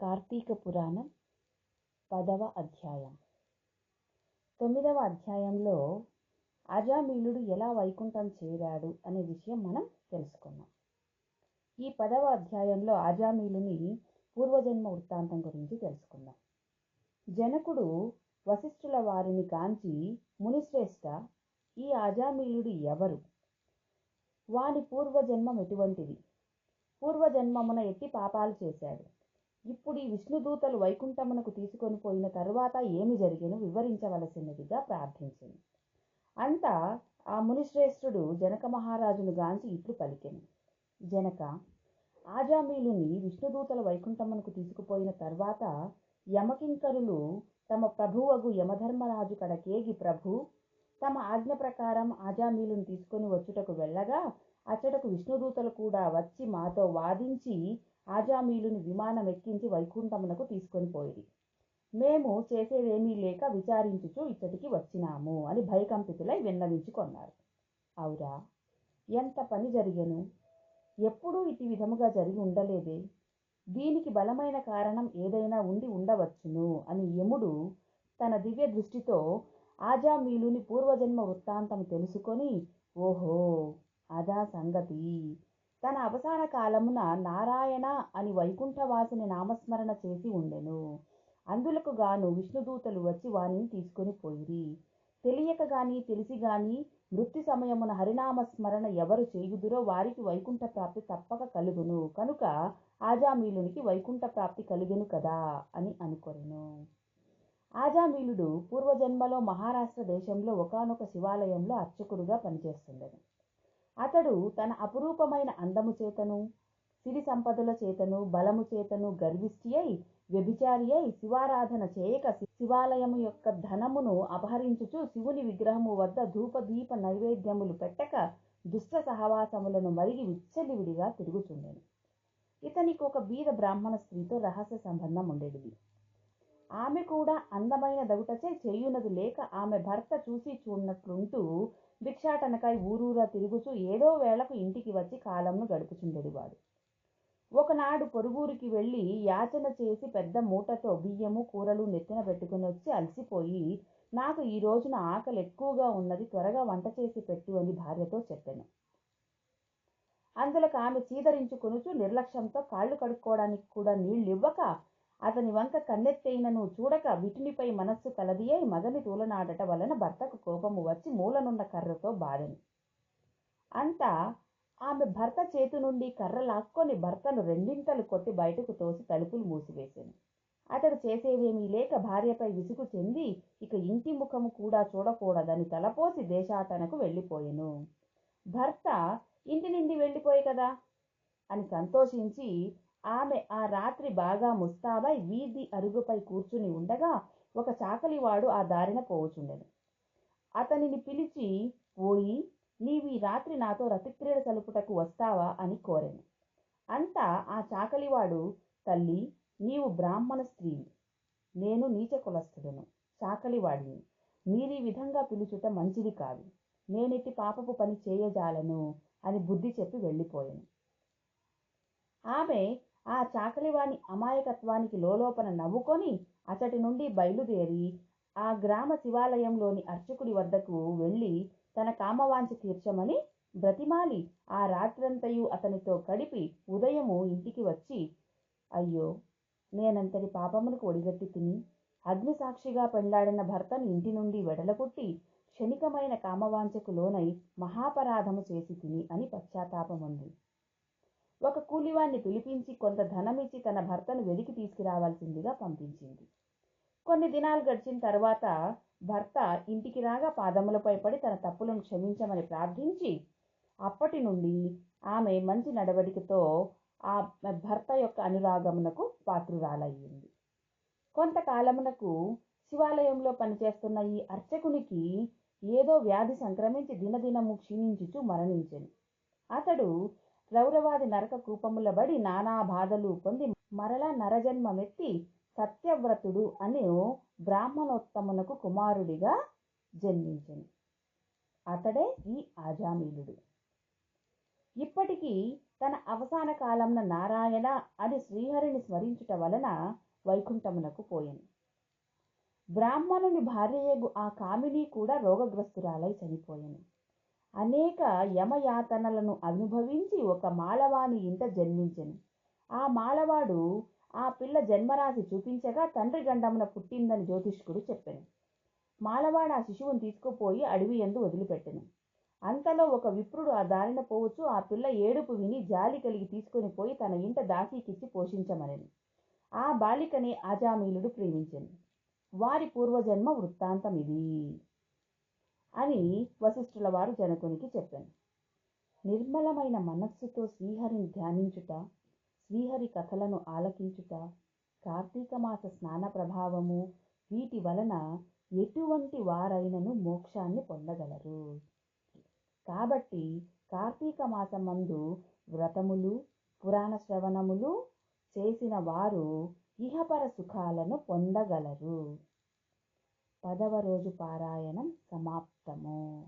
కార్తీక పురాణం పదవ అధ్యాయం. తొమ్మిదవ అధ్యాయంలో అజామీలుడు ఎలా వైకుంఠం చేరాడు అనే విషయం మనం తెలుసుకున్నాం ఈ పదవ అధ్యాయంలో అజామీలుని పూర్వజన్మ వృత్తాంతం గురించి తెలుసుకుందాం. జనకుడు వశిష్ఠుల వారిని కాంచి మునిశ్రేష్ఠ ఈ అజామీలుడు ఎవరు? వాని పూర్వజన్మం ఎటువంటిది? పూర్వజన్మమున ఎట్టి పాపాలు చేశాడు? ఇప్పుడు ఈ విష్ణుదూతలు వైకుంఠమునకు తీసుకొని పోయిన తరువాత ఏమి జరిగిన వివరించవలసినదిగా ప్రార్థించింది. అంతా ఆ మునిశ్రేష్ఠుడు జనక మహారాజును గాంచి ఇట్లు పలికెను. జనక ఆజామీలుని విష్ణుదూతల వైకుంఠమునకు తీసుకుపోయిన తర్వాత యమకింకరులు తమ ప్రభువగు యమధర్మరాజు కడకేగి ప్రభు తమ ఆజ్ఞ ప్రకారం ఆజామీలును తీసుకొని వచ్చుటకు వెళ్ళగా అచ్చటకు విష్ణుదూతలు కూడా వచ్చి మాతో వాదించి ఆజామీలుని విమానం ఎక్కించి వైకుంఠమునకు తీసుకొని పోయిరి మేము చేసేదేమీ లేక విచారించుచు ఇచ్చటికి వచ్చినాము అని భయకంపితులై విన్నవించుకొన్నారు అవురా ఎంత పని జరిగెను? ఎప్పుడూ ఇటు విధముగా జరిగి ఉండలేదే. దీనికి బలమైన కారణం ఏదైనా ఉండి ఉండవచ్చును అని యముడు తన దివ్య దృష్టితో ఆజామీలుని పూర్వజన్మ వృత్తాంతం తెలుసుకొని ఓహో అదా సంగతి. తన అవసాన కాలమున నారాయణ అని వైకుంఠవాసిని నామస్మరణ చేసి ఉండెను. అందులకు గాను విష్ణుదూతలు వచ్చి వానిని తీసుకొని పోయిరి. తెలియక గాని తెలిసి గాని మృత్యు సమయమున హరినామ స్మరణ ఎవరు చేయుదురో వారికి వైకుంఠ ప్రాప్తి తప్పక కలుగును. కనుక ఆజామీలునికి వైకుంఠ ప్రాప్తి కలిగెను కదా అని అనుకొనెను. ఆజామీలుడు పూర్వజన్మలో మహారాష్ట్ర దేశంలో ఒకనొక శివాలయంలో అర్చకుడుగా పనిచేస్తుండెను. అతడు తన అపురూపమైన అందము చేతను సిరి సంపదల చేతను బలము చేతను గర్విష్టి అయి వ్యభిచారి అయి శివారాధన చేయక శివాలయము యొక్క ధనమును అపహరించుచు శివుని విగ్రహము వద్ద ధూపదీప నైవేద్యములు పెట్టక దుష్ట సహవాసములను మరిగి విచ్చలివిడిగా తిరుగుచుండెను. ఇతనికి ఒక బీద బ్రాహ్మణ స్త్రీతో రహస్య సంబంధం ఉండేది. ఆమె కూడా అందమైన దగుటచే చేయునది లేక ఆమె భర్త చూసి చూడనట్లుంటూ భిక్షాటనకై ఊరూరా తిరుగుచూ ఏదో వేళకు ఇంటికి వచ్చి కాలంను గడుపుచుండెడివాడు ఒకనాడు పొరుగురికి వెళ్ళి యాచన చేసి పెద్ద మూటతో బియ్యము కూరలు నెత్తిన పెట్టుకుని వచ్చి అలసిపోయి నాకు ఈ రోజున ఆకలి ఎక్కువగా ఉన్నది త్వరగా వంట చేసి పెట్టు అని భార్యతో చెప్పాను. అందులోకి ఆమె చీదరించుకొనుచు నిర్లక్ష్యంతో కాళ్ళు కడుక్కోవడానికి కూడా నీళ్ళు ఇవ్వక అతని వంక కన్నెత్తైనను చూడక విటునిపై మనస్సు కలది అయి మగని తూలనాడట వలన భర్తకు కోపము వచ్చి మూలనున్న కర్రతో బాధను. అంతా ఆమె భర్త చేతి నుండి కర్ర లాక్కొని భర్తను రెండింతలు కొట్టి బయటకు తోసి తలుపులు మూసివేశాను. అతడు చేసేవేమీ లేక భార్యపై విసుగు చెంది ఇక ఇంటి ముఖము కూడా చూడకూడదని తలపోసి దేశాటనకు వెళ్ళిపోయెను. భర్త ఇంటి నుండి వెళ్ళిపోయి కదా అని సంతోషించి ఆమె ఆ రాత్రి బాగా ముస్తాబై వీధి అరుగుపై కూర్చుని ఉండగా ఒక చాకలివాడు ఆ దారిన పోవుచుండెను. అతనిని పిలిచి ఓయి నీవి రాత్రి నాతో రతిక్రీడ చలుపుటకు వస్తావా? అని కోరెను. అంతా ఆ చాకలివాడు తల్లి నీవు బ్రాహ్మణ స్త్రీ నేను నీచ కులస్థుడను చాకలివాడిని. మీరీ విధంగా పిలుచుట మంచిది కాదు. నేనిటి పాపపు పని చేయజాలను అని బుద్ధి చెప్పి వెళ్ళిపోయాను. ఆమె ఆ చాకలివాని అమాయకత్వానికి లోలోపన నవ్వుకొని అచటి నుండి బయలుదేరి ఆ గ్రామ శివాలయంలోని అర్చకుడి వద్దకు వెళ్ళి తన కామవాంఛ తీర్చమని బ్రతిమాలి. ఆ రాత్రంతయు అతనితో గడిపి ఉదయము ఇంటికి వచ్చి అయ్యో నేనంతటి పాపమునకు ఒడిగట్టి తిని అగ్నిసాక్షిగా పెళ్ళాడిన భర్తను ఇంటి నుండి వెడలగొట్టి క్షణికమైన కామవాంఛకు లోనై మహాపరాధము చేసి తిని అని పశ్చాత్తాపముంది ఒక కూలివాణ్ణి పిలిపించి కొంత ధనమిచ్చి తన భర్తను వెలికి తీసుకురావాల్సిందిగా పంపించింది. కొన్ని దినాలు గడిచిన తర్వాత భర్త ఇంటికి రాగా పాదములపై పడి తన తప్పులను క్షమించమని ప్రార్థించి అప్పటి నుండి ఆమె మంచి నడవడికతో ఆ భర్త యొక్క అనురాగమునకు పాత్రురాలయ్యింది. కొంతకాలమునకు శివాలయంలో పనిచేస్తున్న ఈ అర్చకునికి ఏదో వ్యాధి సంక్రమించి దినదినము క్షీణించుచు మరణించెను. అతడు రౌరవాది నరక కూపముల బడి నానా బాధలు పొంది మరలా నరజన్మమెత్తి సత్యవ్రతుడు అని బ్రాహ్మణోత్తమునకు కుమారుడిగా జన్మించెను. అతడే ఈ ఆజామీలుడు. ఇప్పటికీ తన అవసాన కాలంన నారాయణ అని శ్రీహరిని స్మరించుట వలన వైకుంఠమునకు పోయెను. బ్రాహ్మణుని భార్యయగు ఆ కామిని కూడా రోగగ్రస్తురాలై చనిపోయెను. అనేక యమయాతనలను అనుభవించి ఒక మాలవాని ఇంట జన్మించెను. ఆ మాలవాడు ఆ పిల్ల జన్మరాశి చూపించగా తండ్రి గండమున పుట్టిందని జ్యోతిష్కుడు చెప్పెను. మాలవాడు ఆ శిశువును తీసుకుపోయి అడవి ఎందు వదిలిపెట్టెను. అంతలో ఒక విప్రుడు ఆ దారిన పోవచ్చు ఆ పిల్ల ఏడుపు విని జాలి కలిగి తీసుకుని పోయి తన ఇంట దాసీకిచ్చి పోషించమనెను. ఆ బాలికని ఆజామీలుడు ప్రేమించెను. వారి పూర్వజన్మ వృత్తాంతం ఇది అని వశిష్ఠుల వారు జనకునికి చెప్పాను. నిర్మలమైన మనస్సుతో శ్రీహరిని ధ్యానించుట శ్రీహరి కథలను ఆలకించుట కార్తీక మాస స్నాన ప్రభావము వీటి వలన ఎటువంటి వారైనను మోక్షాన్ని పొందగలరు. కాబట్టి కార్తీక మాసమందు వ్రతములు పురాణ శ్రవణములు చేసిన వారు ఇహపర సుఖాలను పొందగలరు. పదవ రోజు పారాయణం 怎么